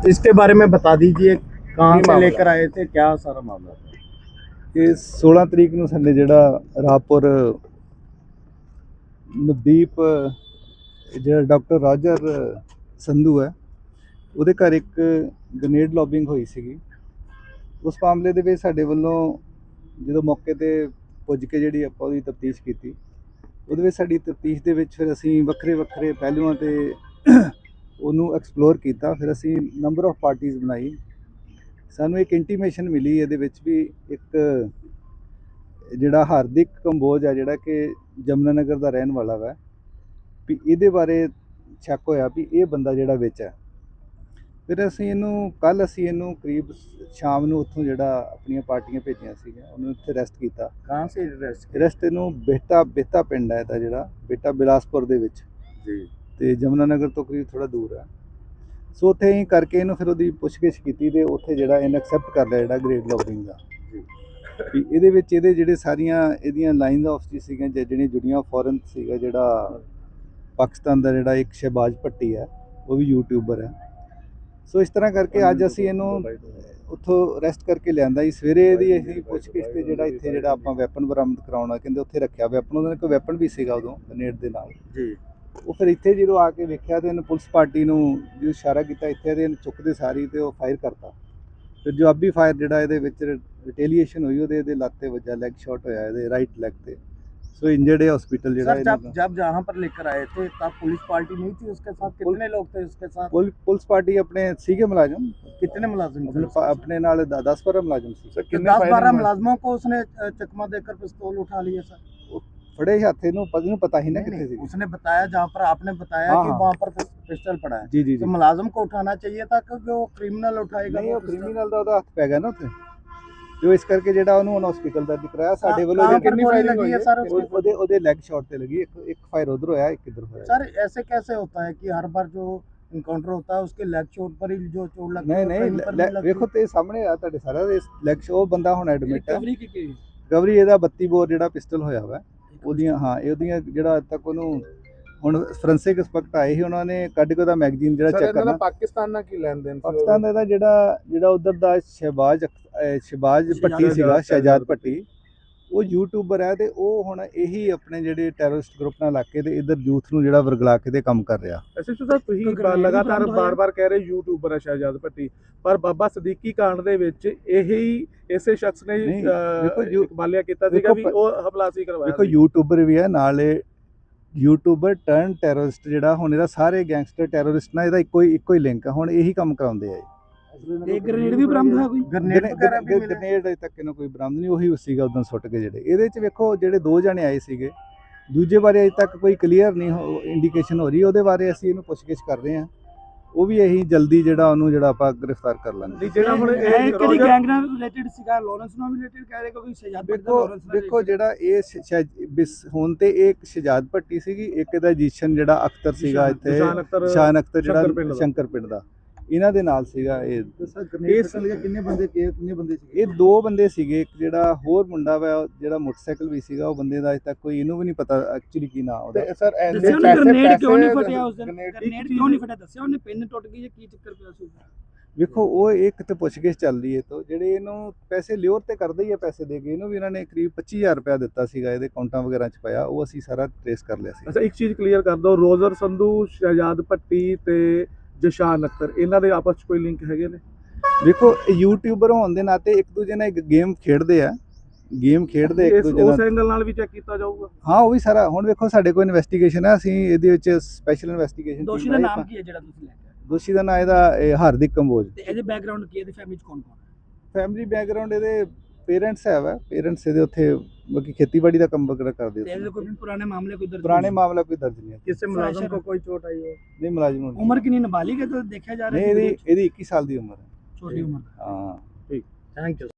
इसके बारे में बता दीजिए कहाँ ये से मामला। लेकर आए थे क्या सारा मामला था ਇਹ 16 ਤਰੀਕ ਨੂੰ ਸਾਡੇ ਜਿਹੜਾ ਰਾਪੁਰ ਨਵਦੀਪ ਜਿਹੜਾ ਡਾਕਟਰ ਰਾਜਰ ਸੰਧੂ ਹੈ ਉਹਦੇ ਘਰ ਇੱਕ ਗ੍ਰੇਨੇਡ ਲੌਬਿੰਗ ਹੋਈ ਸੀਗੀ ਉਸ ਮਾਮਲੇ ਦੇ ਵਿੱਚ ਸਾਡੇ ਵੱਲੋਂ ਜਦੋਂ ਮੌਕੇ ਤੇ ਪੁੱਜ ਕੇ ਜਿਹੜੀ ਆਪਾਂ ਉਹਦੀ ਤਫਤੀਸ਼ ਕੀਤੀ ਉਹਦੇ ਵਿੱਚ ਸਾਡੀ ਤਫਤੀਸ਼ ਦੇ ਵਿੱਚ ਫਿਰ ਅਸੀਂ ਵੱਖਰੇ ਵੱਖਰੇ ਪਹਿਲੂਆਂ ਤੇ ਉਹਨੂੰ ਐਕਸਪਲੋਰ ਕੀਤਾ ਫਿਰ ਅਸੀਂ ਨੰਬਰ ਆਫ ਪਾਰਟੀਆਂ ਬਣਾਈ। ਸਾਨੂੰ ਇੱਕ ਇੰਟੀਮੇਸ਼ਨ ਮਿਲੀ ਇਹਦੇ ਵਿੱਚ ਵੀ ਇੱਕ ਜਿਹੜਾ ਹਾਰਦਿਕ ਕੰਬੋਜ ਆ ਜਿਹੜਾ ਕਿ ਜਮਨਾ ਨਗਰ ਦਾ ਰਹਿਣ ਵਾਲਾ ਵਾ ਵੀ ਇਹਦੇ ਬਾਰੇ ਸ਼ੱਕ ਹੋਇਆ ਵੀ ਇਹ ਬੰਦਾ ਜਿਹੜਾ ਵਿੱਚ ਹੈ ਫਿਰ ਅਸੀਂ ਇਹਨੂੰ ਕੱਲ ਅਸੀਂ ਇਹਨੂੰ ਕਰੀਬ ਸ਼ਾਮ ਨੂੰ ਉੱਥੋਂ ਜਿਹੜਾ ਆਪਣੀਆਂ ਪਾਰਟੀਆਂ ਭੇਜੀਆਂ ਸੀਗੀਆਂ ਉਹਨੂੰ ਇੱਥੇ ਰੈਸਟ ਕੀਤਾ। ਕਾਂ ਸੀ ਰੈਸਟ ਰੈਸਟ ਇਹਨੂੰ ਬੇਟਾ ਬੇਟਾ ਪਿੰਡ ਹੈ ਤਾਂ ਜਿਹੜਾ ਬੇਟਾ ਬਿਲਾਸਪੁਰ ਦੇ ਵਿੱਚ। ਜੀ। ਤੇ ਜਮਨਾ ਨਗਰ ਤੋਂ ਕਰੀਬ ਥੋੜਾ ਦੂਰ ਹੈ। ਸੋ ਉੱਥੇ ਹੀ ਕਰਕੇ ਇਹਨੂੰ ਫਿਰ ਉਹਦੀ ਪੁੱਛਗਿੱਛ ਕੀਤੀ ਤੇ ਉੱਥੇ ਜਿਹੜਾ ਇਹਨੇ ਐਕਸੈਪਟ ਕਰ ਲਿਆ ਜਿਹੜਾ ਗ੍ਰੇਡ ਲੌਬਿੰਗ ਦਾ। ਵੀ ਇਹਦੇ ਵਿੱਚ ਇਹਦੇ ਜਿਹੜੇ ਸਾਰੀਆਂ ਇਹਦੀਆਂ ਲਾਈਨਸ ਆਫ ਜੀ ਸੀਗੀਆਂ ਜਾਂ ਜਿਹੜੀਆਂ ਜੁੜੀਆਂ ਫੋਰਨ ਸੀਗਾ ਜਿਹੜਾ ਪਾਕਿਸਤਾਨ ਦਾ ਜਿਹੜਾ ਇੱਕ ਸ਼ਹਿਬਾਜ਼ ਭੱਟੀ ਹੈ ਉਹ ਵੀ ਯੂਟਿਊਬਰ ਹੈ। ਸੋ ਇਸ ਤਰ੍ਹਾਂ ਕਰਕੇ ਅੱਜ ਅਸੀਂ ਇਹਨੂੰ ਉੱਥੋਂ ਅਰੈਸਟ ਕਰਕੇ ਲਿਆਂਦਾ ਜੀ। ਸਵੇਰੇ ਇਹਦੀ ਅਸੀਂ ਪੁੱਛਗਿੱਛ ਤੇ ਜਿਹੜਾ ਇੱਥੇ ਜਿਹੜਾ ਆਪਾਂ ਵੈਪਨ ਬਰਾਮਦ ਕਰਾਉਣਾ ਕਹਿੰਦੇ ਉੱਥੇ ਰੱਖਿਆ ਵੈਪਨ ਉਹਨਾਂ ਨੇ ਕੋਈ ਵੈਪਨ ਵੀ ਸੀਗਾ ਉਦੋਂ ਗ੍ਰੇਨੇਡ ਦੇ ਨਾਲ। जी ਉਹ ਫਿਰ ਇੱਥੇ ਜਦੋਂ ਆ ਕੇ ਵੇਖਿਆ ਤੇ ਇਹਨੇ ਪੁਲਿਸ ਪਾਰਟੀ ਨੂੰ ਜਦੋਂ ਇਸ਼ਾਰਾ ਕੀਤਾ ਇੱਥੇ ਤੇ ਇਹਨੇ ਚੁੱਕਦੇ ਸਾਰੀ ਤੇ ਉਹ ਫਾਇਰ ਕਰਤਾ ਫਿਰ ਜਵਾਬੀ ਫਾਇਰ ਜਿਹੜਾ ਇਹਦੇ ਵਿੱਚ ਰਿਟੇਲੀਏਸ਼ਨ ਹੋਈ ਉਹਦੇ ਇਹਦੇ ਲੱਤ ਤੇ ਵੱਜਾ ਲੈਗ ਸ਼ਾਟ ਹੋਇਆ ਇਹਦੇ ਰਾਈਟ ਲੈਗ ਤੇ ਸੋ ਇੰਜਰਡ ਹੈ ਹਸਪੀਟਲ ਜਿਹੜਾ सर ਇਹਨਾਂ जब ਦਾ जब जहाँ पर लेकर आए थे तब पुलिस पार्टी नहीं थी उसके साथ कितने लोग थे उसके साथ ਪੁਲ- पुलिस पार्टी ਆਪਣੇ ਸੀਗੇ ਮੁਲਾਜ਼ਮ कितने मुलाजिम थे ਆਪਣੇ उसके ਪਾ- साथ? ਆਪਣੇ ਨਾਲ 10 12 ਮੁਲਾਜ਼ਮ ਸੀ तो दस बारह मुलाजमों को उसने अ, चकमा देकर पिस्तौल उठा लिए सर ਫੜੇ ਹੱਥ ਇਹਨੂੰ ਪਤਾ ਨੂੰ ਪਤਾ ਹੀ ਨਾ नहीं, ਕਿੱਥੇ नहीं, ਸੀ उसने बताया जहाँ पर आपने बताया हाँ, कि हाँ। वहाँ पर पिस- पिस्टल पड़ा है ਜੀ ਜੀ तो ਜੀ मुलाजिम को उठाना चाहिए था क्योंकि वो क्रिमिनल उठाएगा ਨਹੀਂ वो ਉਹ पिस्टल। ਕ੍ਰਿਮੀਨਲ ਦਾ ਉਹਦਾ ਹੱਥ ਪੈ ਗਿਆ ਨਾ ਉੱਥੇ ਜੋ ਇਸ ਕਰਕੇ ਜਿਹੜਾ ਉਹਨੂੰ ਹੁਣ ਹਸਪੀਟਲ ਦਾ ਕਰਾਇਆ ਸਾਡੇ ਵੱਲੋਂ कहाँ ਜਿਹੜੀ पर गोली लगी है सर ਉਹ- उसके ਉਹਦੇ ਉਹਦੇ ਲੈਗ ਸ਼ਾਟ ਤੇ ਲੱਗੀ ਇੱਕ ਇੱਕ ਫਾਇਰ ਉਧਰ ਹੋਇਆ ਇੱਕ ਇਧਰ ਹੋਇਆ सर ऐसे कैसे होता है कि हर बार जो इनकाउंटर होता है उसके लेग चोट पर ही जो चोट लगती ਨਹੀਂ है ਨਹੀਂ कहीं पर ਲੈ- नहीं लगती? ਵੇਖੋ ਤੇ ਸਾਹਮਣੇ ਆ ਤੁਹਾਡੇ ਸਾਰਾ ਲੈਗ ਉਹ ਬੰਦਾ ਹੁਣ ਐਡਮਿਟ ਹੈ रिकवरी की की ਰਿਕਵਰੀ ਇਹਦਾ 32 ਬੋਰ ਜਿਹੜਾ ਪਿਸਟਲ ਹੋਇਆ ਵਾ ਉਹਦੀਆਂ ਹਾਂ ਇਹ ਉਹਦੀਆਂ ਜਿਹੜਾ ਅੱਜ ਤੱਕ ਉਹਨੂੰ ਹੁਣ ਫੋਰੈਂਸਿਕ ਐਕਸਪਰਟ ਆਏ ਸੀ ਉਹਨਾਂ ਨੇ ਕੱਢ ਕੇ ਉਹਦਾ ਮੈਗਜ਼ੀਨ ਜਿਹੜਾ ਚੈੱਕ ਕਰਨਾ। ਪਾਕਿਸਤਾਨ ਨਾਲ ਕੀ ਲੈਣ ਦੇਣ ਸੀ ਪਾਕਿਸਤਾਨ ਦਾ ਇਹਦਾ ਜਿਹੜਾ ਜਿਹੜਾ ਉਧਰ ਦਾ ਸ਼ਹਿਬਾਜ਼ ਸ਼ਹਿਬਾਜ਼ ਭੱਟੀ ਸ਼ਹਿਜ਼ਾਦ ਸੀਗਾ ਸ਼ਹਿਜਾਦ ਭੱਟੀ। ਉਹ ਯੂਟਿਊਬਰ ਹੈ ਤੇ ਉਹ ਹੁਣ ਇਹੀ ਆਪਣੇ ਜਿਹੜੇ ਟੈਰਰਿਸਟ ਗਰੁੱਪ ਨਾਲ ਲਾ ਕੇ ਤੇ ਇਧਰ ਯੂਥ ਨੂੰ ਜਿਹੜਾ ਵਰਗਲਾ ਕੇ ਤੇ ਕੰਮ ਕਰ ਰਿਹਾ ਐਸਐਚਓ ਸਾਹਿਬ ਤੁਸੀਂ ਲਗਾਤਾਰ? ਬਾਰ-ਬਾਰ ਕਹਿ ਰਹੇ ਯੂਟਿਊਬਰ ਹੈ ਸ਼ਹਿਜਾਦ ਭੱਟੀ ਪਰ ਬਾਬਾ ਸਦੀਕੀ ਕਾਂਡ ਦੇ ਵਿੱਚ ਇਹੀ ਇਸੇ ਸ਼ਖਸ ਨੇ ਇਕਬਾਲਿਆ ਕੀਤਾ ਸੀਗਾ ਵੀ ਉਹ ਹਮਲਾ ਸੀ ਕਰਵਾਇਆ ਦੇਖੋ। ਯੂਟਿਊਬਰ ਵੀ ਹੈ ਨਾਲੇ ਯੂਟਿਊਬਰ ਟਰਨ ਟੈਰਰਿਸਟ ਜਿਹੜਾ ਹੁਣ ਇਹਦਾ ਸਾਰੇ ਗੈਂਗਸਟਰ ਟੈਰਰਿਸਟ ਨਾਲ ਇਹਦਾ ਇੱਕੋ ਹੀ ਇੱਕੋ ਹੀ ਲਿੰਕ ਹੈ ਹੁਣ ਇਹੀ ਕੰਮ ਕਰਾਉਂਦੇ ਆ ਦੂਜੇ ਬਾਰੇ ਅਜੇ ਤੱਕ ਕੋਈ ਕਲੀਅਰ ਨਹੀਂ ਇੰਡੀਕੇਸ਼ਨ ਹੋ ਰਹੀ ਉਹਦੇ ਬਾਰੇ ਅਸੀਂ ਇਹਨੂੰ ਪੁੱਛਗਿੱਛ ਕਰ ਰਹੇ ਹਾਂ। ਉਹ ਵੀ ਇਹੀ ਜਲਦੀ ਜਿਹੜਾ ਉਹਨੂੰ ਜਿਹੜਾ ਆਪਾਂ ਗ੍ਰਿਫਤਾਰ ਕਰ ਲਾਂਗੇ। ਜਿਹੜਾ ਹੁਣ ਇਹ ਕਿਹੜੀ ਗੈਂਗ ਨਾਲ ਰਿਲੇਟਡ ਸੀਗਾ ਲਾਰੈਂਸ ਨਾਲ ਰਿਲੇਟਡ ਕਹਿ ਰਹੇ ਕਿਉਂਕਿ ਦਾ ਲਾਰੈਂਸ ਨਾਲ ਦੇਖੋ ਜਿਹੜਾ ਇਹ ਬਿਸ ਹੋਣ ਤੇ ਇੱਕ ਸ਼ਹਿਜਾਦ ਪੱਟੀ ਅਖਤਰ ਸੀਗਾ ਸ਼ਾਨ ਸ਼ੰਕਰ ਪਿੰਡ ਦਾ। ਇਹਨਾਂ ਦੇ ਨਾਲ ਸੀਗਾ ਇਹ। ਇਸ ਕਿੰਨੇ ਬੰਦੇ ਕਿੰਨੇ ਬੰਦੇ ਇਹ ਦੋ ਬੰਦੇ ਸੀਗੇ ਇੱਕ ਜਿਹੜਾ ਹੋਰ ਮੁੰਡਾ ਵਾ ਜਿਹੜਾ ਮੋਟਰਸਾਈਕਲ ਵੀ ਸੀਗਾ ਉਹ ਬੰਦੇ ਦਾ ਅਜੇ ਤੱਕ ਕੋਈ ਇਹਨੂੰ ਵੀ ਨਹੀਂ ਪਤਾ ਐਕਚੁਅਲੀ ਕੀ ਨਾਂ ਉਹਦਾ। ਤੇ ਸਰ ਦੱਸਿਆ ਉਹਨੇ ਗ੍ਰੇਨੇਡ ਕਿਉਂ ਨਹੀਂ ਫਟਿਆ ਉਸ ਦਿਨ? ਗ੍ਰੇਨੇਡ ਕਿਉਂ ਨਹੀਂ ਫਟਿਆ? ਦੱਸਿਆ ਉਹਨੇ ਪਿੰਨ ਟੁੱਟ ਗਈ ਜਾਂ ਕੀ ਚੱਕਰ ਪਿਆ ਸੀ? ਵੇਖੋ ਉਹ ਇੱਕ ਤੇ ਪੁੱਛਗਿੱਛ ਚੱਲਦੀ ਹੈ ਤੋਂ ਜਿਹੜੇ ਇਹਨੂੰ ਪੈਸੇ ਲਿਓਰ ਤੇ ਕਰਦੇ ਹੀ ਆ ਪੈਸੇ ਦੇ ਕੇ ਇਹਨੂੰ ਵੀ ਇਹਨਾਂ ਨੇ ਕਰੀਬ 25000 ਰੁਪਇਆ ਦਿੱਤਾ ਸੀਗਾ ਇਹਦੇ ਅਕਾਊਂਟਾਂ ਵਗੈਰਾ ਚ ਪਾਇਆ ਉਹ ਅਸੀਂ ਸਾਰਾ ਟ੍ਰੇਸ ਕਰ ਲਿਆ ਸੀ। ਅੱਛਾ ਇੱਕ ਚੀਜ਼ ਕਲੀਅਰ ਕਰ ਦਿਓ ਰੋਜ਼ਰ ਸੰਧੂ ਸ਼ਹਿਜਾਦ ਭੱਟੀ ਤੇ ਜਸ਼ਾਨ ਅਖਤਰ ਇਹਨਾਂ ਦੇ ਆਪਸ ਚ ਕੋਈ ਲਿੰਕ ਹੈਗੇ ਨੇ? ਇਹ ਯੂਟਿਊਬਰ ਹੋਣ ਦੇ ਨਾਤੇ ਇੱਕ ਦੂਜੇ ਨਾਲ ਇੱਕ ਗੇਮ ਖੇਡਦੇ ਆ। ਗੇਮ ਖੇਡਦੇ ਇੱਕ ਦੂਜੇ ਉਸ ਨਾਲ ਐਂਗਲ ਨਾਲ ਵੀ ਚੈੱਕ ਕੀਤਾ ਜਾਊਗਾ। ਹਾਂ ਉਹ ਵੀ ਸਾਰਾ। ਹੁਣ ਵੇਖੋ ਸਾਡੇ ਕੋਲ ਇਨਵੈਸਟੀਗੇਸ਼ਨ ਹੈ ਅਸੀਂ ਇਹਦੇ ਵਿੱਚ ਸਪੈਸ਼ਲ ਇਨਵੈਸਟੀਗੇਸ਼ਨ ਦੋਸ਼ੀ ਦਾ ਨਾਮ ਕੀ ਹੈ ਜਿਹੜਾ ਤੁਸੀਂ ਲੈ ਕੇ ਦੋਸ਼ੀ ਦਾ ਨਾਮ ਇਹਦਾ ਇਹ ਹਾਰਦਿਕ ਕੰਬੋਜ। ਤੇ ਇਹਦੇ ਬੈਕਗ੍ਰਾਉਂਡ ਕੀ ਹੈ? ਇਹਦੀ ਫੈਮਿਲੀ ਚ ਕੌਣ ਕੌਣ ਹੈ? ਫੈਮਿਲੀ ਬੈਕਗ੍ਰਾਉਂਡ ਇਹਦੇ ਪੇਰੈਂਟਸ ਹੈ ਪੇਰੈਂਟਸ ਇਹਦੇ ਉੱਥੇ ਬਾਕੀ ਖੇਤੀਬਾੜੀ ਦਾ ਕੰਮ ਵਗੈਰਾ ਕਰਦੇ ਸੀ। ਕੋਈ ਪੁਰਾਣੇ ਮਾਮਲੇ ਕੋਈ ਦਰਜ ਪੁਰਾਣੇ ਮਾਮਲਾ ਕੋਈ ਦਰਜ ਨਹੀਂ ਹੈ। ਕਿਸੇ ਮੁਲਾਜ਼ਮ ਕੋ ਕੋਈ ਚੋਟ ਆਈ ਹੋ ਨਹੀਂ ਮੁਲਾਜ਼ਮ ਨੂੰ ਉਮਰ ਕਿੰਨੀ ਨਾਬਾਲਿਗ ਹੈ ਤਾਂ ਦੇਖਿਆ ਜਾ ਰਿਹਾ ਨਹੀਂ ਇਹਦੀ 21 ਸਾਲ ਦੀ ਉਮਰ ਹੈ। ਛੋਟੀ ਉਮਰ। ਹਾਂ। ਠੀਕ। Thank you